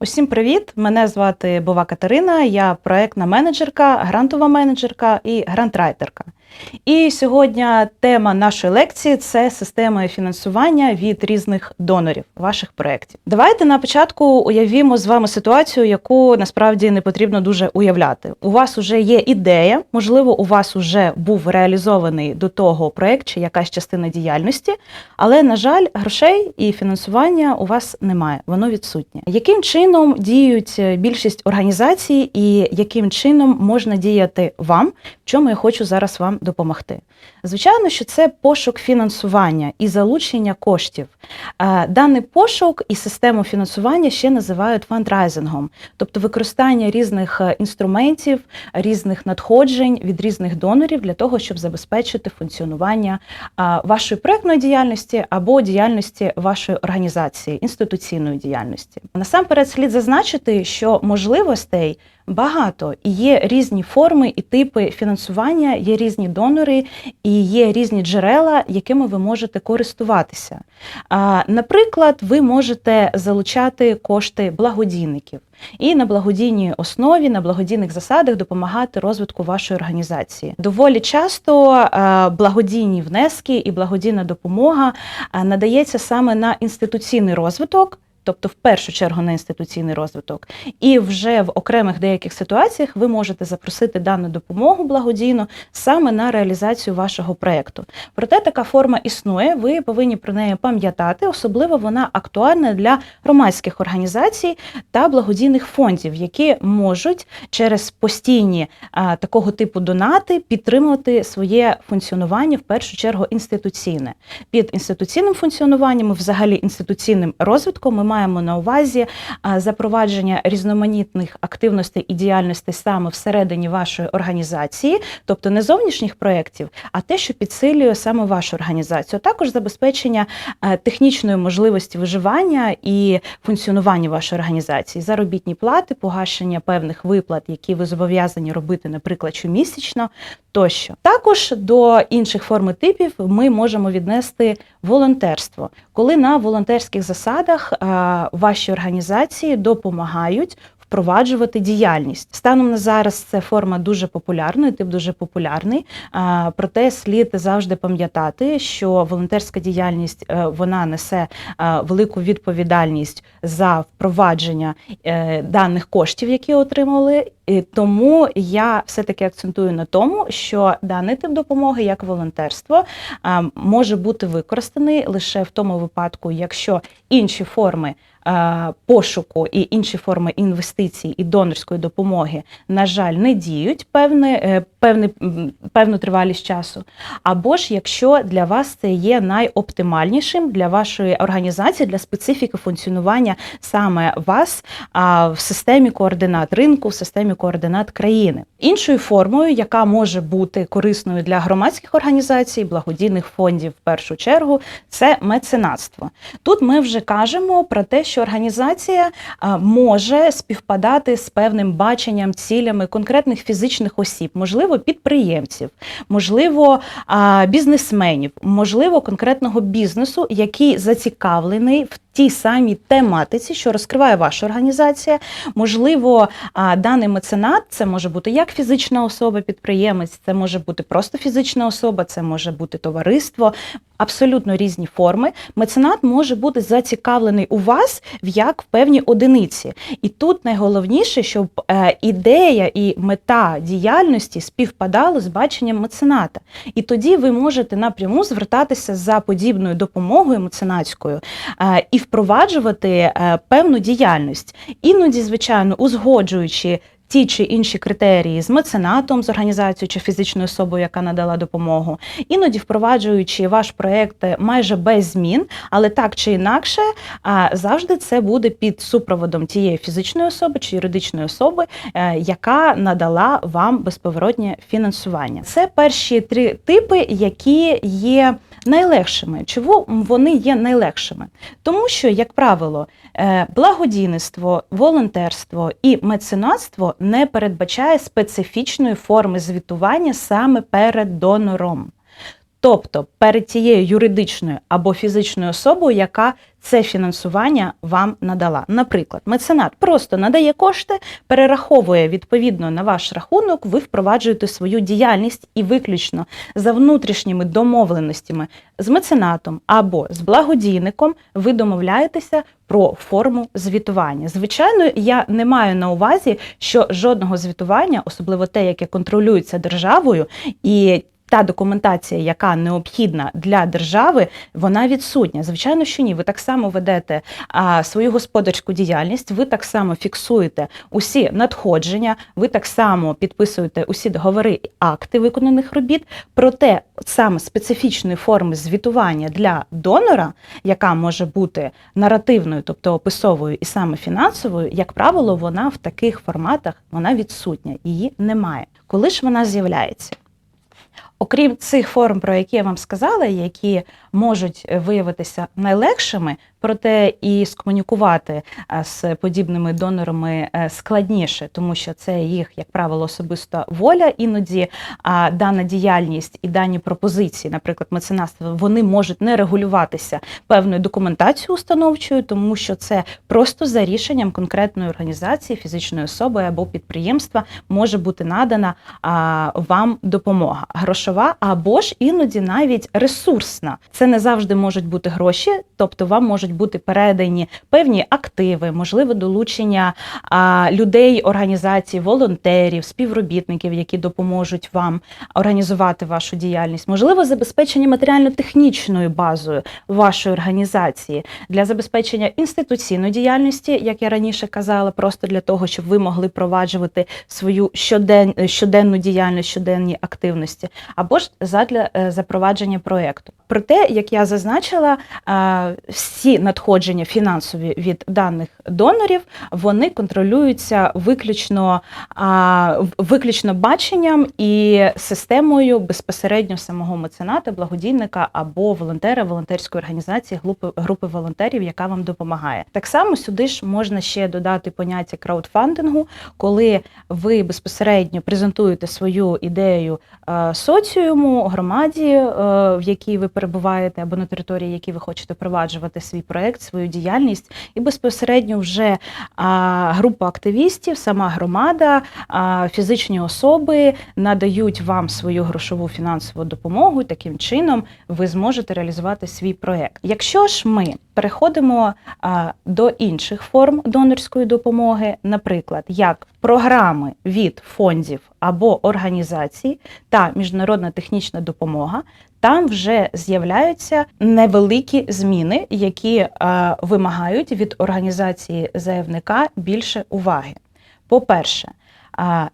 Усім привіт! Мене звати Бова Катерина, я проектна менеджерка, грантова менеджерка і грантрайтерка. І сьогодні тема нашої лекції це система фінансування від різних донорів ваших проєктів. Давайте на початку уявімо з вами ситуацію, яку насправді не потрібно дуже уявляти. У вас вже є ідея, можливо, у вас вже був реалізований до того проєкт чи якась частина діяльності, але, на жаль, грошей і фінансування у вас немає, воно відсутнє. Яким чином діють більшість організацій, і яким чином можна діяти вам, в чому я хочу зараз вам допомогти? Звичайно, що це пошук фінансування і залучення коштів. Даний пошук і систему фінансування ще називають фандрайзингом, тобто використання різних е, інструментів, різних надходжень від різних донорів для того, щоб забезпечити функціонування вашої проектної діяльності або діяльності вашої організації, інституційної діяльності. Насамперед слід зазначити, що можливостей багато і є різні форми і типи фінансування, є різні донори і є різні джерела, якими ви можете користуватися. Наприклад, ви можете залучати кошти благодійників і на благодійній основі, на благодійних засадах допомагати розвитку вашої організації. Доволі часто благодійні внески і благодійна допомога надається саме на інституційний розвиток тобто в першу чергу на інституційний розвиток, і вже в окремих деяких ситуаціях ви можете запросити дану допомогу благодійно саме на реалізацію вашого проєкту. Проте така форма існує, ви повинні про неї пам'ятати, особливо вона актуальна для громадських організацій та благодійних фондів, які можуть через постійні а, такого типу донати підтримувати своє функціонування в першу чергу інституційне. Під інституційним функціонуванням, взагалі інституційним розвитком, ми маємо маємо на увазі запровадження різноманітних активностей і діяльностей саме всередині вашої організації, тобто не зовнішніх проєктів, а те, що підсилює саме вашу організацію, також забезпечення технічної можливості виживання і функціонування вашої організації, заробітні плати, погашення певних виплат, які ви зобов'язані робити, наприклад, щомісячно. Тощо. Також до інших форм типів ми можемо віднести волонтерство, коли на волонтерських засадах ваші організації допомагають впроваджувати діяльність. Станом на зараз це форма дуже популярна, тип дуже популярний. Проте слід завжди пам'ятати, що волонтерська діяльність е, вона несе е, велику відповідальність за впровадження е, даних коштів, які отримали. Тому я все-таки акцентую на тому, що даний тип допомоги, як волонтерство, може бути використаний лише в тому випадку, якщо інші форми пошуку і інші форми інвестицій і донорської допомоги, на жаль, не діють певне, е, певне, певну тривалість часу. Або ж якщо для вас це є найоптимальнішим для вашої організації, для специфіки функціонування саме вас в системі координат ринку, в системі координат країни. Іншою формою, яка може бути корисною для громадських організацій, благодійних фондів в першу чергу, це меценатство. Тут ми вже кажемо про те, що організація може співпадати з певним баченням, цілями конкретних фізичних осіб, можливо, підприємців, можливо, бізнесменів, можливо, конкретного бізнесу, який зацікавлений в тій самій тематиці, що розкриває ваша організація. Можливо, даний меценат це може бути як фізична особа, підприємець, це може бути просто фізична особа, це може бути товариство, абсолютно різні форми. Меценат може бути зацікавлений у вас як в певні одиниці. І тут найголовніше, щоб е, ідея і мета діяльності співпадали з баченням мецената. І тоді ви можете напряму звертатися за подібною допомогою меценатською е, і впроваджувати е, певну діяльність, іноді, звичайно, узгоджуючи ті чи інші критерії з меценатом, з організацією чи фізичною особою, яка надала допомогу, іноді впроваджуючи ваш проєкт майже без змін, але так чи інакше, завжди це буде під супроводом тієї фізичної особи чи юридичної особи, е, яка надала вам безповоротнє фінансування. Це перші три типи, які є найлегшими. Чому вони є найлегшими? Тому що, як правило, е, благодійництво, волонтерство і меценатство не передбачає специфічної форми звітування саме перед донором. Тобто перед тією юридичною або фізичною особою, яка це фінансування вам надала. Наприклад, меценат просто надає кошти, перераховує відповідно на ваш рахунок, ви впроваджуєте свою діяльність і виключно за внутрішніми домовленостями з меценатом або з благодійником ви домовляєтеся про форму звітування. Звичайно, я не маю на увазі, що жодного звітування, особливо те, яке контролюється державою, і та документація, яка необхідна для держави, вона відсутня. Звичайно, що ні. Ви так само ведете а, свою господарську діяльність, ви так само фіксуєте усі надходження, ви так само підписуєте усі договори і акти виконаних робіт. Проте саме специфічної форми звітування для донора, яка може бути наративною, тобто описовою і саме фінансовою, як правило, вона в таких форматах вона відсутня, її немає. Коли ж вона з'являється? Окрім цих форм, про які я вам сказала, які можуть виявитися найлегшими, проте і скомунікувати е, з подібними донорами е, складніше, тому що це їх, як правило, особиста воля. Іноді а дана діяльність і дані пропозиції, наприклад, меценатства, вони можуть не регулюватися певною документацією установчою, тому що це просто за рішенням конкретної організації, фізичної особи або підприємства може бути надана вам допомога грошова або ж іноді навіть ресурсна. Це не завжди можуть бути гроші, тобто вам можуть бути передані певні активи, можливе долучення людей, організацій, волонтерів, співробітників, які допоможуть вам організувати вашу діяльність, можливо, забезпечення матеріально-технічною базою вашої організації для забезпечення інституційної діяльності, як я раніше казала, просто для того, щоб ви могли проваджувати свою щоден, щоденну діяльність, щоденні активності, або ж задля е, запровадження проєкту. Проте, як я зазначила, всі надходження фінансові від даних донорів вони контролюються виключно виключно баченням і системою безпосередньо самого мецената, благодійника або волонтера, волонтерської організації, групи, волонтерів, яка вам допомагає. Так само сюди ж можна ще додати поняття краудфандингу, коли ви безпосередньо презентуєте свою ідею соціуму, громаді, в якій ви перебуваєте, або на території, які ви хочете впроваджувати свій проект, свою діяльність, і безпосередньо вже а, група активістів, сама громада, а, фізичні особи надають вам свою грошову фінансову допомогу. Таким чином ви зможете реалізувати свій проект. Якщо ж ми переходимо до інших форм донорської допомоги, наприклад, як програми від фондів або організацій та міжнародна технічна допомога, там вже з'являються невеликі зміни, які е, вимагають від організації заявника більше уваги. По-перше,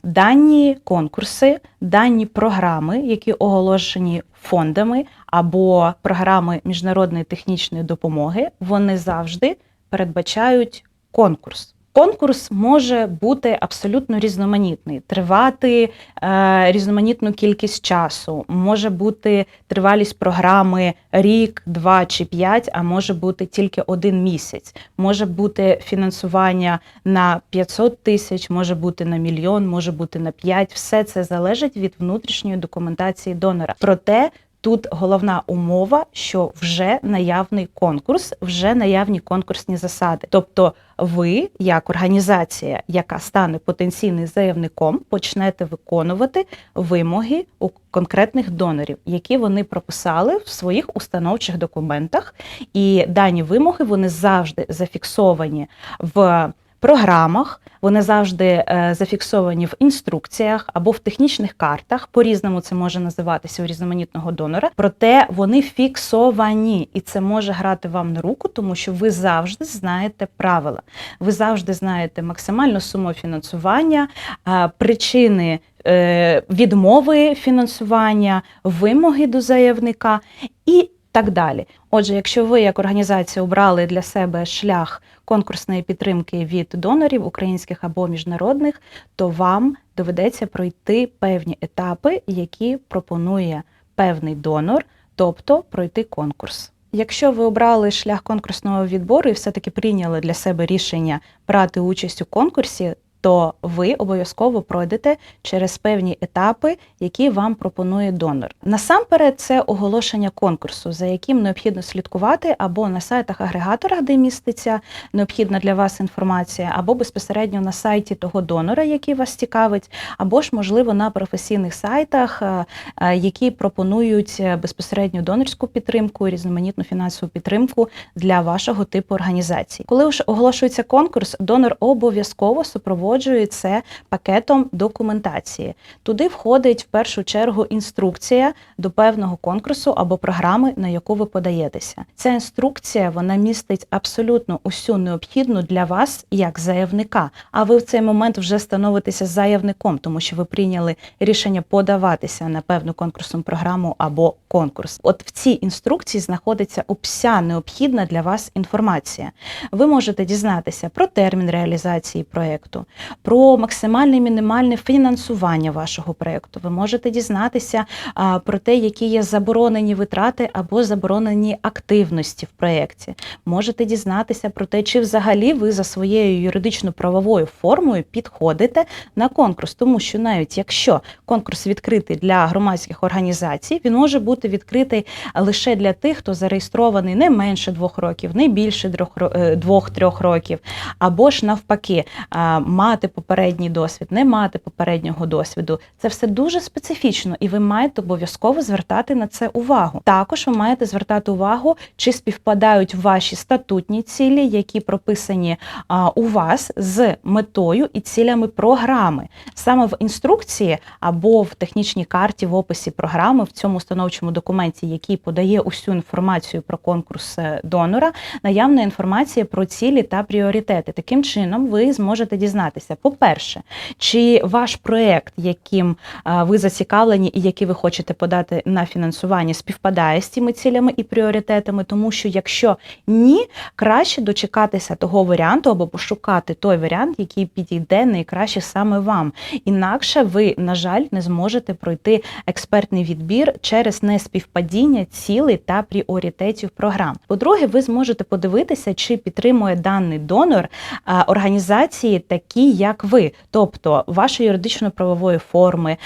дані конкурси, дані програми, які оголошені фондами або програми міжнародної технічної допомоги, вони завжди передбачають конкурс. Конкурс може бути абсолютно різноманітний, тривати е, різноманітну кількість часу, може бути тривалість програми рік, два чи п'ять, а може бути тільки один місяць. Може бути фінансування на 500 тисяч, може бути на мільйон, може бути на п'ять. Все це залежить від внутрішньої документації донора. Проте Тут головна умова, що вже наявний конкурс, вже наявні конкурсні засади. Тобто, ви, як організація, яка стане потенційним заявником, почнете виконувати вимоги у конкретних донорів, які вони прописали в своїх установчих документах, і дані вимоги вони завжди зафіксовані в програмах, вони завжди е, зафіксовані в інструкціях або в технічних картах. По різному це може називатися у різноманітного донора. Проте вони фіксовані, і це може грати вам на руку, тому що ви завжди знаєте правила. Ви завжди знаєте максимальну суму фінансування, е, причини. Е, відмови фінансування, вимоги до заявника і так далі. Отже, якщо ви як організація обрали для себе шлях конкурсної підтримки від донорів українських або міжнародних, то вам доведеться пройти певні етапи, які пропонує певний донор, тобто пройти конкурс. Якщо ви обрали шлях конкурсного відбору і все-таки прийняли для себе рішення брати участь у конкурсі, то ви обов'язково пройдете через певні етапи, які вам пропонує донор. Насамперед, це оголошення конкурсу, за яким необхідно слідкувати або на сайтах агрегаторах, де міститься необхідна для вас інформація, або безпосередньо на сайті того донора, який вас цікавить, або ж, можливо, на професійних сайтах, е, е, які пропонують е, безпосередньо донорську підтримку, різноманітну фінансову підтримку для вашого типу організації. Коли ж оголошується конкурс, донор обов'язково супроводжує це пакетом документації. Туди входить в першу чергу інструкція до певного конкурсу або програми, на яку ви подаєтеся. Ця інструкція вона містить абсолютно усю необхідну для вас як заявника. А ви в цей момент вже становитеся заявником, тому що ви прийняли рішення подаватися на певну конкурсну програму або конкурс. От в цій інструкції знаходиться вся необхідна для вас інформація. Ви можете дізнатися про термін реалізації проєкту, про максимальне і мінімальне фінансування вашого проєкту. Ви можете дізнатися про те, які є заборонені витрати або заборонені активності в проєкті. Можете дізнатися про те, чи взагалі ви за своєю юридично-правовою формою підходите на конкурс, тому що навіть якщо конкурс відкритий для громадських організацій, він може бути відкритий лише для тих, хто зареєстрований не менше двох років, не більше е, двох-трьох років, або ж навпаки, а, мати попередній досвід, не мати попереднього досвіду. Це все дуже специфічно, і ви маєте обов'язково звертати на це увагу. Також ви маєте звертати увагу, чи співпадають ваші статутні цілі, які прописані а, у вас з метою і цілями програми. Саме в інструкції або в технічній карті в описі програми в цьому установчому документі, який подає усю інформацію про конкурс е, донора, наявна інформація про цілі та пріоритети. Таким чином, ви зможете дізнатися, по-перше, чи ваш проект, яким ви зацікавлені і який ви хочете подати на фінансування, співпадає з цими цілями і пріоритетами, тому що якщо ні, краще дочекатися того варіанту або пошукати той варіант, який підійде найкраще саме вам. Інакше ви, на жаль, не зможете пройти експертний відбір через неспівпадіння цілей та пріоритетів програм. По-друге, ви зможете подивитися, чи підтримує даний донор організації, такі як ви, тобто вашої юридично-правової форми,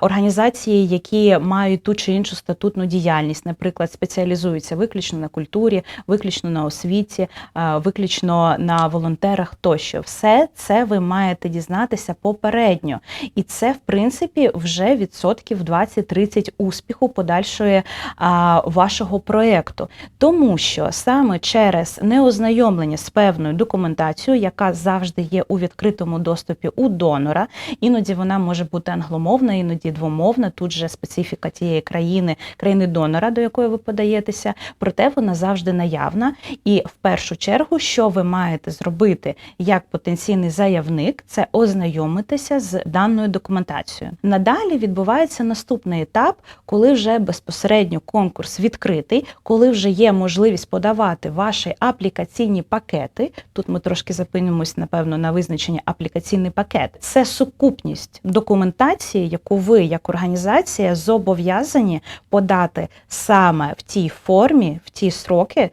організації, які мають ту чи іншу статутну діяльність, наприклад, спеціалізуються виключно на культурі, виключно на освіті, виключно на волонтерах тощо. Все це ви маєте дізнатися попередньо. І це, в принципі, вже відсотків 20-30 успіху подальшої вашого проєкту. Тому що саме через неознайомлення з певною документацією, яка завжди є у відкритому доступі у донора, іноді вона може бути англомовна, іноді двомовна. Тут же специфіка тієї країни, країни донора, до якої ви подаєтеся, проте вона завжди наявна. І в першу чергу, що ви маєте зробити як потенційний заявник, це ознайомитися з даною документацією. Надалі відбувається наступний етап, коли вже безпосередньо конкурс відкритий, коли вже є можливість подавати ваші аплікаційні пакети. Тут ми трошки зупинимось, напевно, на визначення аплікаційний пакет. Це сукупність документації, яку ви, як організація, зобов'язані подати саме в тій формі, в ті строки, е,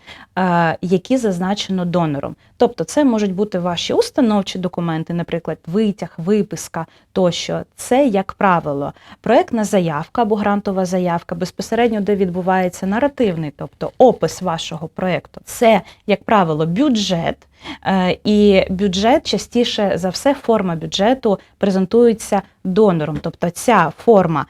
які зазначено донором. Тобто, це можуть бути ваші установчі документи, наприклад, витяг, виписка тощо. Це, як правило, проектна заявка або грантова заявка, безпосередньо де відбувається наративний, тобто опис вашого проекту. Це, як правило, бюджет. Е, І бюджет частіше за все, форма бюджету презентується донором. Тобто ця форма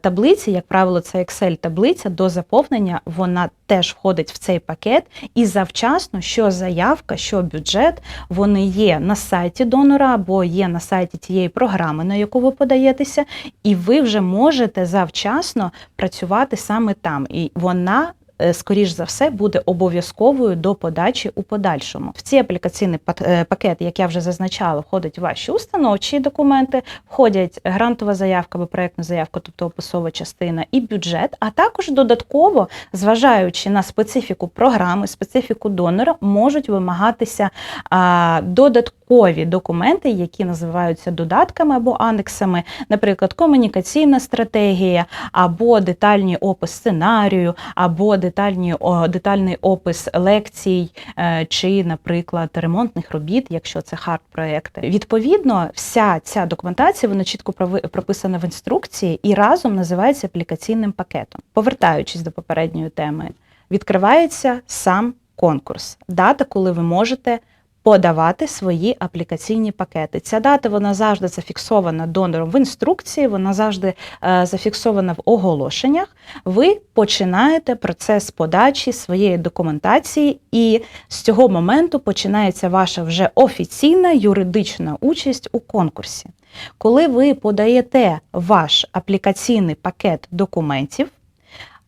таблиці, як правило, це Excel-таблиця до заповнення, вона теж входить в цей пакет. І завчасно, що заявка, що бюджет, вони є на сайті донора або є на сайті тієї програми, на яку ви подаєтеся, і ви вже можете завчасно працювати саме там. І вона скоріш за все, буде обов'язковою до подачі у подальшому. В ці аплікаційні е, пакети, як я вже зазначала, входять ваші установчі документи, входять грантова заявка або проєктна заявка, тобто описова частина, і бюджет. А також додатково, зважаючи на специфіку програми, специфіку донора, можуть вимагатися а, додаткові додаткові документи, які називаються додатками або анексами, наприклад, комунікаційна стратегія, або детальний опис сценарію, або детальні, детальний опис лекцій, е, чи, наприклад, ремонтних робіт, якщо це хард-проекти. Відповідно, вся ця документація вона чітко прописана в інструкції і разом називається аплікаційним пакетом. Повертаючись до попередньої теми, відкривається сам конкурс, дата, коли ви можете подавати свої аплікаційні пакети. Ця дата вона завжди зафіксована донором в інструкції, вона завжди е, зафіксована в оголошеннях. Ви починаєте процес подачі своєї документації, і з цього моменту починається ваша вже офіційна юридична участь у конкурсі. Коли ви подаєте ваш аплікаційний пакет документів,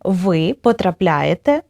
ви потрапляєте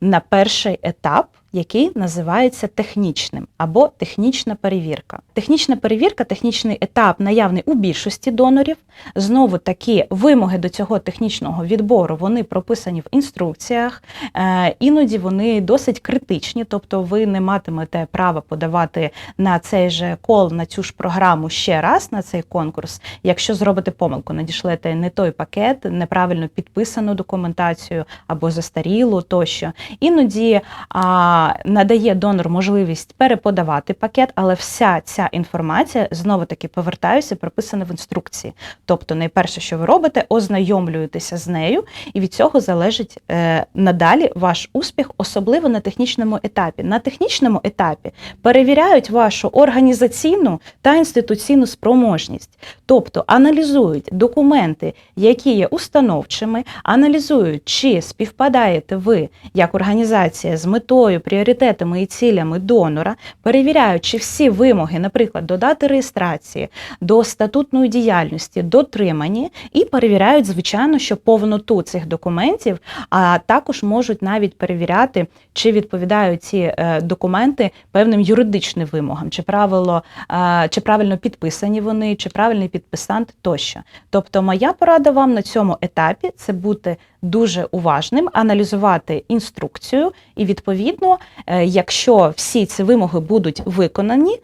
на перший етап, який називається технічним або технічна перевірка. Технічна перевірка, технічний етап наявний у більшості донорів. Знову такі вимоги до цього технічного відбору вони прописані в інструкціях. Е, Іноді вони досить критичні, тобто ви не матимете права подавати на цей же кол, на цю ж програму ще раз на цей конкурс. Якщо зробите помилку, надішлете не той пакет, неправильно підписану документацію або застарілу тощо. Іноді а, надає донор можливість переподавати пакет, але вся ця інформація знову таки повертаюся, прописана в інструкції. Тобто, найперше, що ви робите, ознайомлюєтеся з нею, і від цього залежить е, надалі ваш успіх, особливо на технічному етапі. На технічному етапі перевіряють вашу організаційну та інституційну спроможність, тобто аналізують документи, які є установчими, аналізують, чи співпадаєте ви як організація з метою, пріоритетами і цілями донора, перевіряють, чи всі вимоги, наприклад, до дати реєстрації, до статутної діяльності дотримані, і перевіряють, звичайно, що повноту цих документів, а також можуть навіть перевіряти, чи відповідають ці е, документи певним юридичним вимогам, чи правило, е, чи правильно підписані вони, чи правильний підписант тощо. Тобто, моя порада вам на цьому етапі це бути дуже уважним, аналізувати інструкцію, і відповідно, е, якщо всі ці вимоги будуть виконані.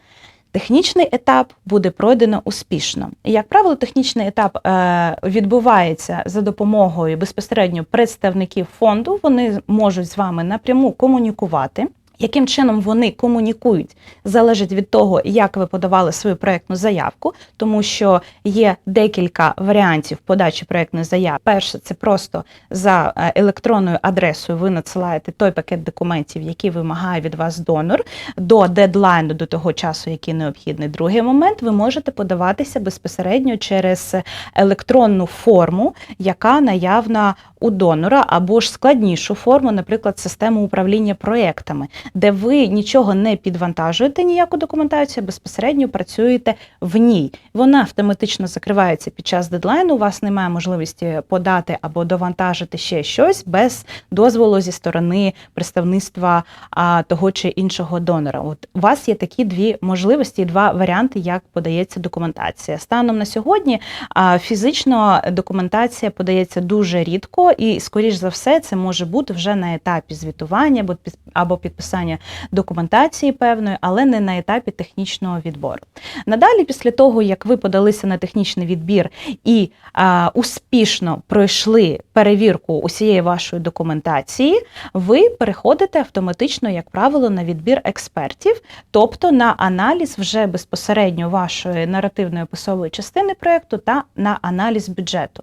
Технічний етап буде пройдено успішно. Як правило, технічний етап е, відбувається за допомогою безпосередньо представників фонду. Вони можуть з вами напряму комунікувати. Яким чином вони комунікують, залежить від того, як ви подавали свою проєктну заявку, тому що є декілька варіантів подачі проєктної заяви. Перше, це просто за е, електронною адресою ви надсилаєте той пакет документів, який вимагає від вас донор, до дедлайну, до того часу, який необхідний. Другий момент, ви можете подаватися безпосередньо через електронну форму, яка наявна у донора, або ж складнішу форму, наприклад, систему управління проєктами, де ви нічого не підвантажуєте, ніяку документацію, безпосередньо працюєте в ній. Вона автоматично закривається під час дедлайну. У вас немає можливості подати або довантажити ще щось без дозволу зі сторони представництва а, того чи іншого донора. От у вас є такі дві можливості, два варіанти, як подається документація. Станом на сьогодні а, фізично документація подається дуже рідко, і, скоріш за все, це може бути вже на етапі звітування або підписання документації певної, але не на етапі технічного відбору. Надалі, після того, як ви подалися на технічний відбір і а, успішно пройшли перевірку усієї вашої документації, ви переходите автоматично, як правило, на відбір експертів, тобто на аналіз вже безпосередньо вашої наративної описової частини проєкту та на аналіз бюджету.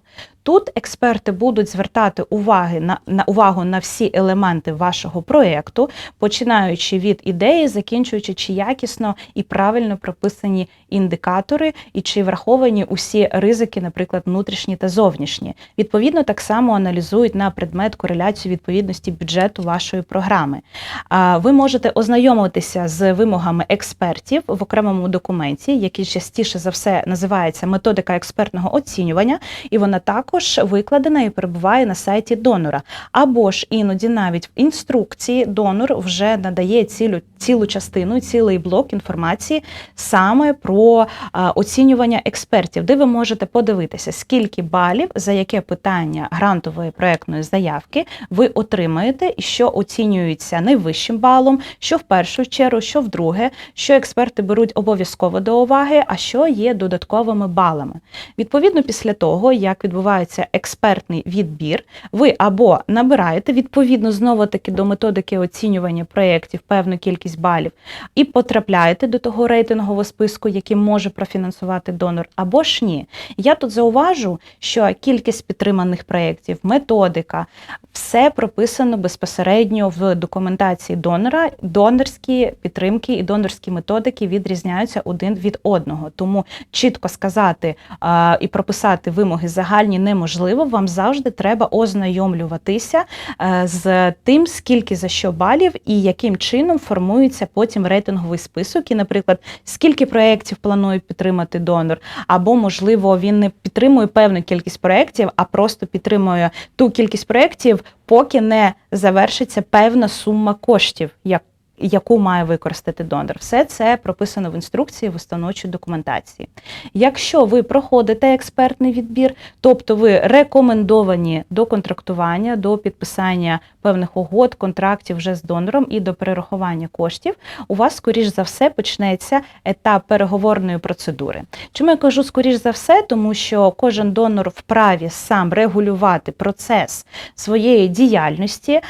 Тут експерти будуть звертати уваги на, на увагу на всі елементи вашого проєкту, починаючи від ідеї, закінчуючи, чи якісно і правильно прописані індикатори, і чи враховані усі ризики, наприклад, внутрішні та зовнішні. Відповідно, так само аналізують на предмет кореляцію відповідності бюджету вашої програми. Ви можете ознайомитися з вимогами експертів в окремому документі, який частіше за все називається методика експертного оцінювання, і вона також також викладена і перебуває на сайті донора. Або ж іноді навіть в інструкції донор вже надає цілю, цілу частину, цілий блок інформації саме про оцінювання експертів, де ви можете подивитися, скільки балів за яке питання грантової проектної заявки ви отримаєте, і що оцінюється найвищим балом, що в першу чергу, що вдруге, що експерти беруть обов'язково до уваги, а що є додатковими балами. Відповідно, після того, як відбувається експертний відбір, ви або набираєте відповідно знову таки до методики оцінювання проєктів певну кількість балів і потрапляєте до того рейтингового списку, який може профінансувати донор, або ж ні. Я тут зауважу, що кількість підтриманих проєктів, методика, все прописано безпосередньо в документації донора. Донорські підтримки і донорські методики відрізняються один від одного. Тому чітко сказати а, і прописати вимоги загальні неможливо. Вам завжди треба ознайомлюватися е, з тим, скільки за що балів і яким чином формується потім рейтинговий список. І, наприклад, скільки проєктів планує підтримати донор, або можливо він не підтримує певну кількість проєктів, а просто підтримує ту кількість проєктів, поки не завершиться певна сума коштів, як яку має використати донор. Все це прописано в інструкції в установчій документації. Якщо ви проходите експертний відбір, тобто ви рекомендовані до контрактування, до підписання певних угод, контрактів вже з донором і до перерахування коштів, у вас, скоріш за все, почнеться етап переговорної процедури. Чому я кажу скоріш за все, тому що кожен донор вправі сам регулювати процес своєї діяльності,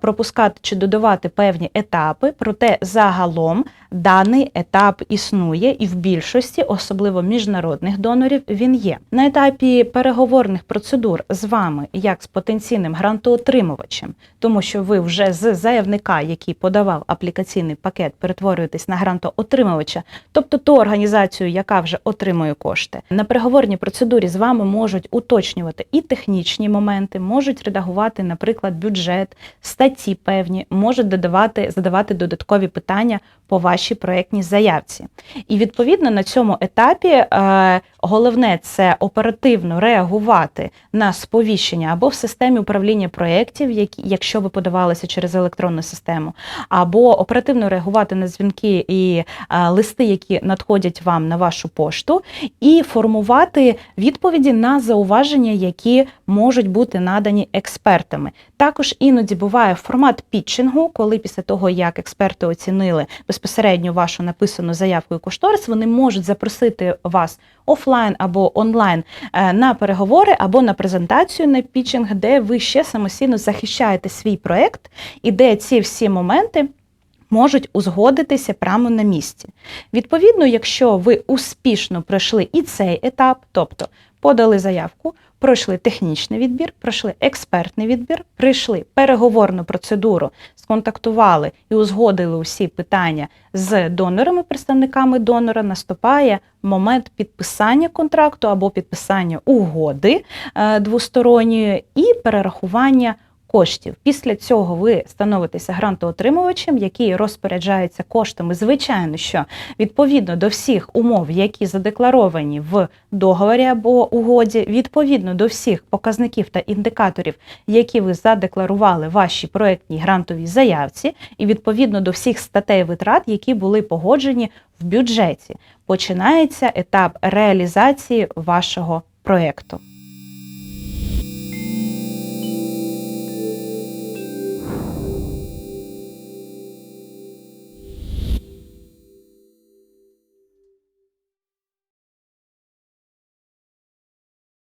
пропускати чи додавати певні етапи, проте загалом даний етап існує і в більшості, особливо міжнародних донорів, він є. На етапі переговорних процедур з вами, як з потенційним грантоотримувачем, тому що ви вже з заявника, який подавав аплікаційний пакет, перетворюєтесь на грантоотримувача, тобто ту організацію, яка вже отримує кошти. На переговорній процедурі з вами можуть уточнювати і технічні моменти, можуть редагувати, наприклад, бюджет, статті певні, можуть додавати, задавати додаткові питання по вашій проєктній заявці. І відповідно на цьому етапі е, головне це оперативно реагувати на сповіщення або в системі управління проєктів, якщо ви подавалися через електронну систему, або оперативно реагувати на дзвінки і е, листи, які надходять вам на вашу пошту, і формувати відповіді на зауваження, які можуть бути надані експертами. Також іноді буває формат пітчингу, коли після того, як експерти оцінили безпосередньо вашу написану заявку і кошторис, вони можуть запросити вас офлайн або онлайн е, на переговори або на презентацію на пітчинг, де ви ще самостійно захищаєте свій проект і де ці всі моменти. Можуть узгодитися прямо на місці. Відповідно, якщо ви успішно пройшли і цей етап, тобто подали заявку, пройшли технічний відбір, пройшли експертний відбір, пройшли переговорну процедуру, сконтактували і узгодили усі питання з донорами, представниками донора, наступає момент підписання контракту або підписання угоди е, двосторонньої і перерахування коштів. Після цього ви становитеся грантоотримувачем, який розпоряджається коштами. Звичайно, що відповідно до всіх умов, які задекларовані в договорі або угоді, відповідно до всіх показників та індикаторів, які ви задекларували в вашій проектній грантовій заявці, і відповідно до всіх статей витрат, які були погоджені в бюджеті, починається етап реалізації вашого проекту.